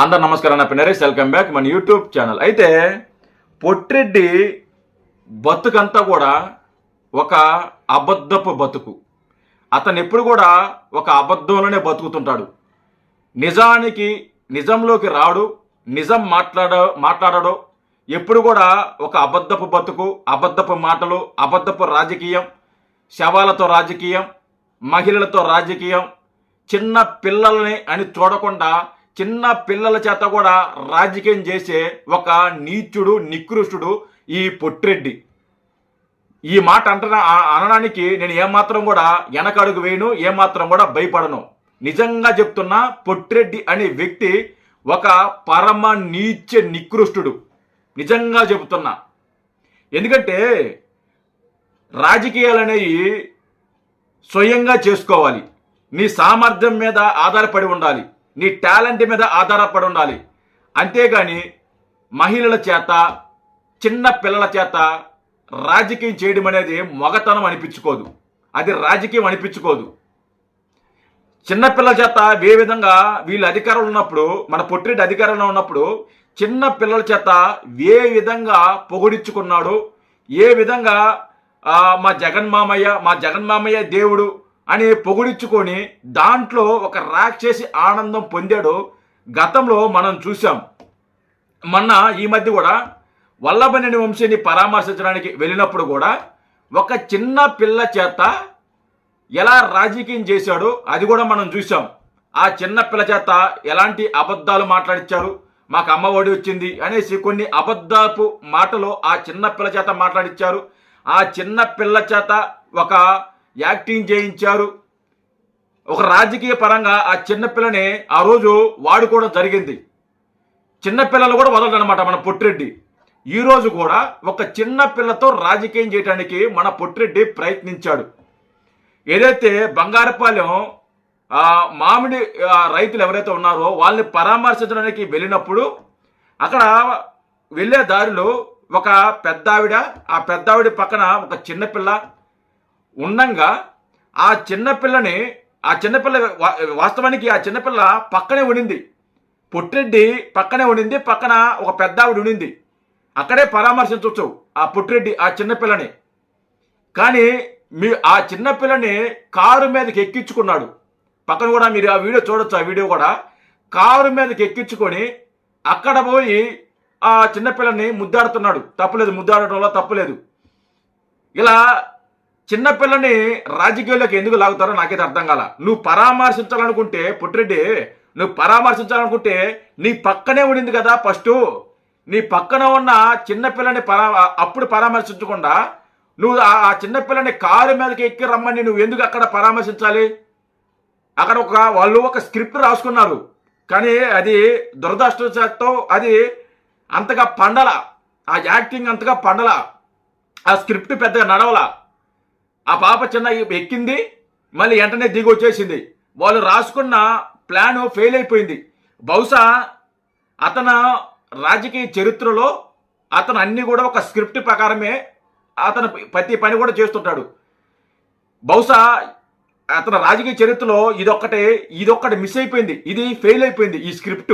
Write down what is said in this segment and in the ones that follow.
అందరు నమస్కారం నా పిన్నరేష్ వెల్కమ్ బ్యాక్ మన యూట్యూబ్ ఛానల్. అయితే పొట్టిరెడ్డి బతుకంతా కూడా ఒక అబద్ధపు బతుకు. అతను ఎప్పుడు కూడా ఒక అబద్ధంలోనే బతుకుతుంటాడు. నిజానికి నిజంలోకి రాడు నిజం మాట్లాడ మాట్లాడడు. ఎప్పుడు కూడా ఒక అబద్ధపు బతుకు అబద్ధపు మాటలు అబద్ధపు రాజకీయం శవాలతో రాజకీయం మహిళలతో రాజకీయం చిన్న పిల్లల్ని అని చూడకుండా చిన్న పిల్లల చేత కూడా రాజకీయం చేసే ఒక నీచుడు నికృష్టుడు ఈ పొట్రెడ్డి ఈ మాట అంటున్న ఆ- అనడానికి నేను ఏమాత్రం కూడా వెనకడుగు వేయను ఏమాత్రం కూడా భయపడను. నిజంగా చెప్తున్నా పొట్రెడ్డి అనే వ్యక్తి ఒక పరమ నీచ నికృష్టుడు. నిజంగా చెబుతున్నా ఎందుకంటే రాజకీయాలు అనేవి స్వయంగా చేసుకోవాలి. నీ సామర్థ్యం మీద ఆధారపడి ఉండాలి. నీ టాలెంట్ మీద ఆధారపడి ఉండాలి. అంతేగాని మహిళల చేత చిన్న పిల్లల చేత రాజకీయం చేయడం అనేది మొగతనం అనిపించుకోదు. అది రాజకీయం అనిపించుకోదు. చిన్నపిల్లల చేత ఏ విధంగా వీళ్ళు అధికారంలో ఉన్నప్పుడు మన పొట్టిరెడ్డి అధికారంలో ఉన్నప్పుడు చిన్న పిల్లల చేత ఏ విధంగా పొగిడించుకున్నాడు ఏ విధంగా మా జగన్ మామయ్య మా జగన్ మామయ్య దేవుడు అని పొగుడించుకొని దాంట్లో ఒక రాక్షసి ఆనందం పొందాడు. గతంలో మనం చూసాం మొన్న ఈ మధ్య కూడా వల్లభనేని వంశీని పరామర్శించడానికి వెళ్ళినప్పుడు కూడా ఒక చిన్న పిల్ల చేత ఎలా రాజకీయం చేశాడో అది కూడా మనం చూసాం ఆ చిన్న పిల్ల చేత ఎలాంటి అబద్ధాలు మాట్లాడించారు మాకు అమ్మ ఒడి వచ్చింది అనేసి కొన్ని అబద్ధపు మాటలు ఆ చిన్న పిల్ల చేత మాట్లాడించారు ఆ చిన్న పిల్ల చేత ఒక యాక్టింగ్ చేయించారు. ఒక రాజకీయ పరంగా ఆ చిన్నపిల్లని ఆ రోజు వాడుకోవడం జరిగింది. చిన్నపిల్లలు కూడా వదలడనమాట మన పొట్టిరెడ్డి. ఈ రోజు కూడా ఒక చిన్న పిల్లతో రాజకీయం చేయడానికి మన పొట్టిరెడ్డి ప్రయత్నించాడు. ఏదైతే బంగారపాలెం మామిడి రైతులు ఎవరైతే ఉన్నారో వాళ్ళని పరామర్శించడానికి వెళ్ళినప్పుడు అక్కడ వెళ్ళే దారిలో ఒక పెద్దావిడ ఆ పెద్దావిడ పక్కన ఒక చిన్నపిల్ల ఉండంగా ఆ చిన్నపిల్లని ఆ చిన్నపిల్ల వాస్తవానికి ఆ చిన్నపిల్ల పక్కనే ఉండింది. పొట్టిరెడ్డి పక్కనే ఉండింది పక్కన ఒక పెద్ద ఆవిడ ఉండింది. అక్కడే పరామర్శించవచ్చు ఆ పొట్టిరెడ్డి ఆ చిన్నపిల్లని కానీ మీ ఆ చిన్నపిల్లని కారు మీదకి ఎక్కించుకున్నాడు. పక్కన కూడా మీరు ఆ వీడియో చూడొచ్చు ఆ వీడియో కూడా. కారు మీదకి ఎక్కించుకొని అక్కడ పోయి ఆ చిన్నపిల్లని ముద్దాడుతున్నాడు. తప్పులేదు ముద్దాడటంలో తప్పులేదు. ఇలా చిన్నపిల్లని రాజకీయాల్లోకి ఎందుకు లాగుతారో నాకైతే అర్థం కాల. నువ్వు పరామర్శించాలనుకుంటే పుట్టిరెడ్డి నువ్వు పరామర్శించాలనుకుంటే నీ పక్కనే ఉండింది కదా ఫస్ట్. నీ పక్కన ఉన్న చిన్నపిల్లని పరా అప్పుడు పరామర్శించకుండా నువ్వు ఆ చిన్నపిల్లని కారు మీదకి ఎక్కి రమ్మని నువ్వు ఎందుకు అక్కడ పరామర్శించాలి? అక్కడ ఒక వాళ్ళు ఒక స్క్రిప్ట్ రాసుకున్నారు. కానీ అది దురదృష్టవశాత్తు అది అంతగా పండల. ఆ యాక్టింగ్ అంతగా పండల. ఆ స్క్రిప్ట్ పెద్దగా నడవల. ఆ పాప చిన్న ఎక్కింది మళ్ళీ వెంటనే దిగి వచ్చేసింది. వాళ్ళు రాసుకున్న ప్లాన్ ఫెయిల్ అయిపోయింది. బహుశా అతను రాజకీయ చరిత్రలో అతను అన్ని కూడా ఒక స్క్రిప్ట్ ప్రకారమే అతను ప్రతి పని కూడా చేస్తుంటాడు. బహుశా అతని రాజకీయ చరిత్రలో ఇదొక్కటే ఇదొక్కటి మిస్ అయిపోయింది. ఇది ఫెయిల్ అయిపోయింది ఈ స్క్రిప్ట్.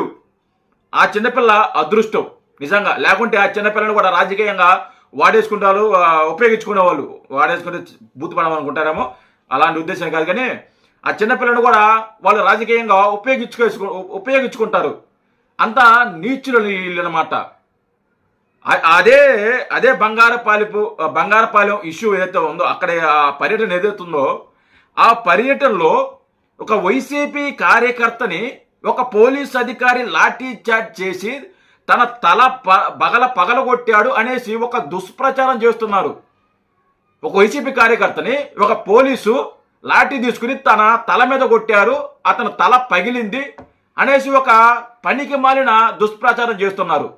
ఆ చిన్నపిల్ల అదృష్టం. నిజంగా లేకుంటే ఆ చిన్నపిల్లని కూడా రాజకీయంగా వాడేసుకుంటారు ఉపయోగించుకునే వాళ్ళు. వాడేసుకుంటే బూత్ పడమనుకుంటారేమో అలాంటి ఉద్దేశం కాదు కానీ ఆ చిన్నపిల్లని కూడా వాళ్ళు రాజకీయంగా ఉపయోగించుకో ఉపయోగించుకుంటారు. అంతా నీచులు వీళ్ళనమాట అదే అదే బంగారపాలిపు బంగారపాలెం ఇష్యూ ఏదైతే ఉందో అక్కడ ఆ పర్యటన ఏదైతుందో ఉందో ఆ పర్యటనలో ఒక వైసీపీ కార్యకర్తని ఒక పోలీస్ అధికారి లాఠీ చార్జ్ చేసి తన తల ప- పగల పగలగొట్టాడు అనేసి ఒక దుష్ప్రచారం చేస్తున్నారు. ఒక వైసీపీ కార్యకర్తని ఒక పోలీసు లాఠీ తీసుకుని తన తల మీద కొట్టారు అతని తల పగిలింది అనేసి ఒక పనికి మాలిన దుష్ప్రచారం చేస్తున్నారు.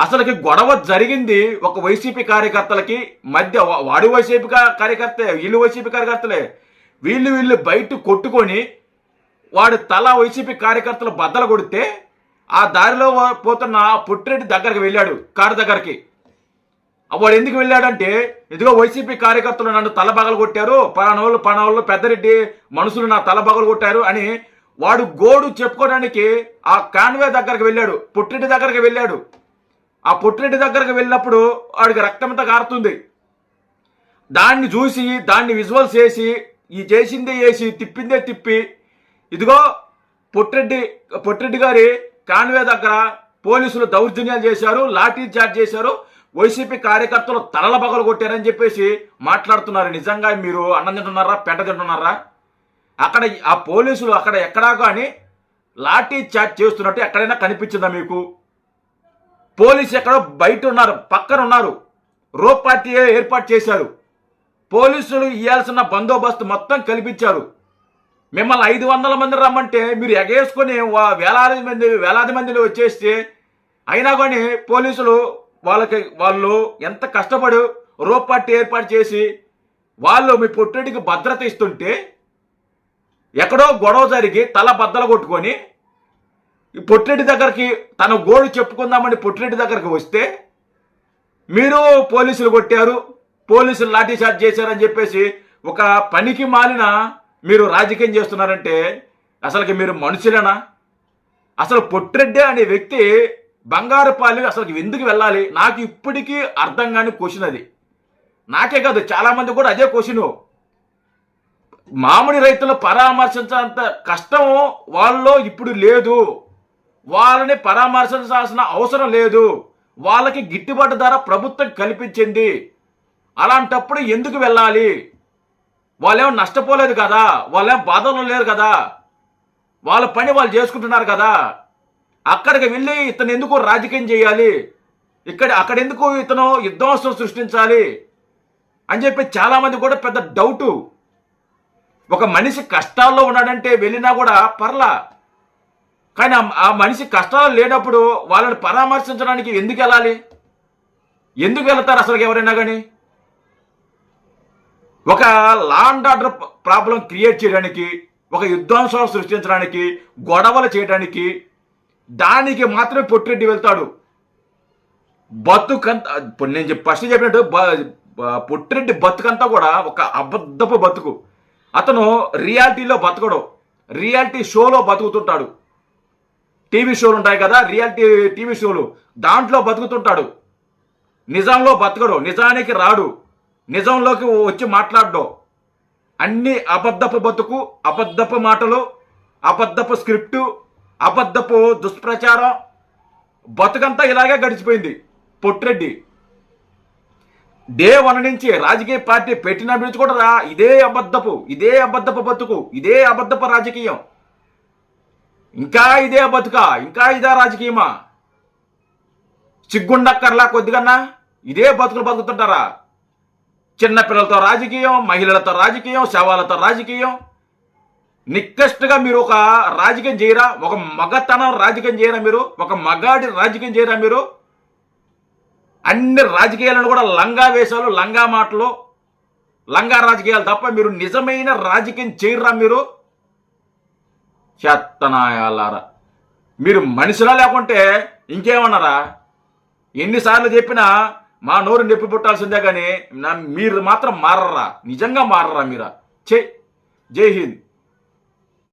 అసలుకి గొడవ జరిగింది ఒక వైసీపీ కార్యకర్తలకి మధ్య వాడు వైసీపీ కార్యకర్తలే కార్యకర్తే వీళ్ళు వైసీపీ కార్యకర్తలే. వీళ్ళు వీళ్ళు బయట కొట్టుకొని వాడు తల వైసీపీ కార్యకర్తలు బద్దలు కొడితే ఆ దారిలో పోతున్న పుట్టిరెడ్డి దగ్గరికి వెళ్ళాడు కారు దగ్గరికి. వాడు ఎందుకు వెళ్ళాడంటే ఇదిగో వైసీపీ కార్యకర్తలు నన్ను తలబగలు కొట్టారు పలానోళ్ళు పలానోళ్ళు పెద్దరెడ్డి మనుషులు నా తలబగలు కొట్టారు అని వాడు గోడు చెప్పుకోవడానికి ఆ కాన్వే దగ్గరికి వెళ్ళాడు పుట్టిరెడ్డి దగ్గరికి వెళ్ళాడు. ఆ పుట్టిరెడ్డి దగ్గరికి వెళ్ళినప్పుడు వాడికి రక్తమంతా కారుతుంది. దాన్ని చూసి దాన్ని విజువల్స్ చేసి ఈ చేసిందే చేసి తిప్పిందే తిప్పి ఇదిగో పొట్రెడ్డి పొట్రెడ్డి గారి కాన్వే దగ్గర పోలీసులు దౌర్జన్యాలు చేశారు లాఠీ చార్జ్ చేశారు వైసీపీ కార్యకర్తలు తలల పగలు కొట్టారని చెప్పేసి మాట్లాడుతున్నారు. నిజంగా మీరు అన్నం తింటున్నారా పెంట తింటున్నారా? అక్కడ ఆ పోలీసులు అక్కడ ఎక్కడా కానీ లాఠీ చార్జ్ చేస్తున్నట్టు ఎక్కడైనా కనిపించిందా మీకు? పోలీసు ఎక్కడో బయట ఉన్నారు పక్కన ఉన్నారు రోప్ పార్టీ ఏర్పాటు చేశారు. పోలీసులు ఇవ్వాల్సిన బందోబస్తు మొత్తం కల్పించారు. మిమ్మల్ని ఐదు వందల మంది రమ్మంటే మీరు ఎగేసుకొని వా- వేలాది మంది వేలాది మందిని వచ్చేస్తే అయినా కానీ పోలీసులు వాళ్ళకి వాళ్ళు ఎంత కష్టపడి రోప్ పార్టీ ఏర్పాటు చేసి వాళ్ళు మీ పొట్టడికి భద్రత ఇస్తుంటే ఎక్కడో గొడవ జరిగి తల బద్దలు కొట్టుకొని ఈ పొట్టిరెడ్డి దగ్గరికి తన గోడు చెప్పుకుందామని పొట్టిరెడ్డి దగ్గరికి వస్తే మీరు పోలీసులు కొట్టారు పోలీసులు లాఠీ చార్జ్ చేశారని చెప్పేసి ఒక పనికి మాలిన మీరు రాజకీయం చేస్తున్నారంటే అసలుకి మీరు మనుషులేనా? అసలు పొట్టిరెడ్డి అనే వ్యక్తి బంగారుపాలి అసలు ఎందుకు వెళ్ళాలి? నాకు ఇప్పటికీ అర్థం కాని క్వశ్చన్ అది. నాకే కాదు చాలా మంది కూడా అదే క్వశ్చన్ మామిడి రైతులు పరామర్శించేంత కష్టం వాళ్ళలో ఇప్పుడు లేదు. వాళ్ళని పరామర్శించాల్సిన అవసరం లేదు. వాళ్ళకి గిట్టుబాటు ధర ప్రభుత్వం కల్పించింది. అలాంటప్పుడు ఎందుకు వెళ్ళాలి? వాళ్ళేమో నష్టపోలేదు కదా వాళ్ళేం బాధలు లేరు కదా వాళ్ళ పని వాళ్ళు చేసుకుంటున్నారు కదా. అక్కడికి వెళ్ళి ఇతను ఎందుకు రాజకీయం చేయాలి? ఇక్కడ అక్కడ ఎందుకు ఇతను యుద్ధోత్సవం సృష్టించాలి? అని చెప్పి చాలామంది కూడా పెద్ద డౌటు ఒక మనిషి కష్టాల్లో ఉన్నాడంటే వెళ్ళినా కూడా పర్లా. కానీ ఆ- ఆ మనిషి కష్టాలు లేనప్పుడు వాళ్ళని పరామర్శించడానికి ఎందుకు వెళ్ళాలి? ఎందుకు వెళ్తారు అసలు ఎవరైనా కానీ? ఒక law and order problem create చేయడానికి ఒక యుద్ధాంశాలు సృష్టించడానికి గొడవలు చేయడానికి దానికి మాత్రమే పొట్టిరెడ్డి వెళ్తాడు. బతుకంత ఇప్పుడు నేను ఫస్ట్ చెప్పినట్టు పొట్టిరెడ్డి బతుకంతా కూడా ఒక అబద్ధపు బతుకు. అతను రియాలిటీలో బతకడు. రియాలిటీ షోలో బతుకుతుంటాడు. టీవీ షోలు ఉంటాయి కదా రియాలిటీ టీవీ షోలు. దాంట్లో బతుకుతుంటాడు. నిజంలో బతకడు. నిజానికి రాడు. నిజంలోకి వచ్చి మాట్లాడడం. అన్ని అబద్ధపు బతుకు అబద్ధపు మాటలు అబద్ధపు స్క్రిప్టు అబద్ధపు దుష్ప్రచారం బతుకంతా ఇలాగే గడిచిపోయింది. పొట్టిరెడ్డి డే వన్ నుంచి రాజకీయ పార్టీ పెట్టిన నుంచి కూడా రా ఇదే అబద్ధపు ఇదే అబద్ధపు బతుకు ఇదే అబద్ధపు రాజకీయం. ఇంకా ఇదే బతుక? ఇంకా ఇదే రాజకీయమా? సిగ్గుండక్కర్లా కొద్దిగన్నా? ఇదే బతుకులు బతుకుతుంటారా? చిన్నపిల్లలతో రాజకీయం మహిళలతో రాజకీయం శవాలతో రాజకీయం. నిక్కష్టగా మీరు ఒక రాజకీయం చేయరా? ఒక మగతనం రాజకీయం చేయరా మీరు? ఒక మగాడి రాజకీయం చేయరా మీరు? అన్ని రాజకీయాలను కూడా లంగా వేషాలు లంగా మాటలు లంగా రాజకీయాలు తప్ప మీరు నిజమైన రాజకీయం చేయరా మీరు? చెత్తనాయాలారా. మీరు మనిషిలా లేకుంటే ఇంకేమన్నారా? ఎన్నిసార్లు చెప్పినా మా నోరు నొప్పి పుట్టాల్సిందే కానీ నా మీరు మాత్రం మారరా నిజంగా మారరా మీరా. చే జై హింద్.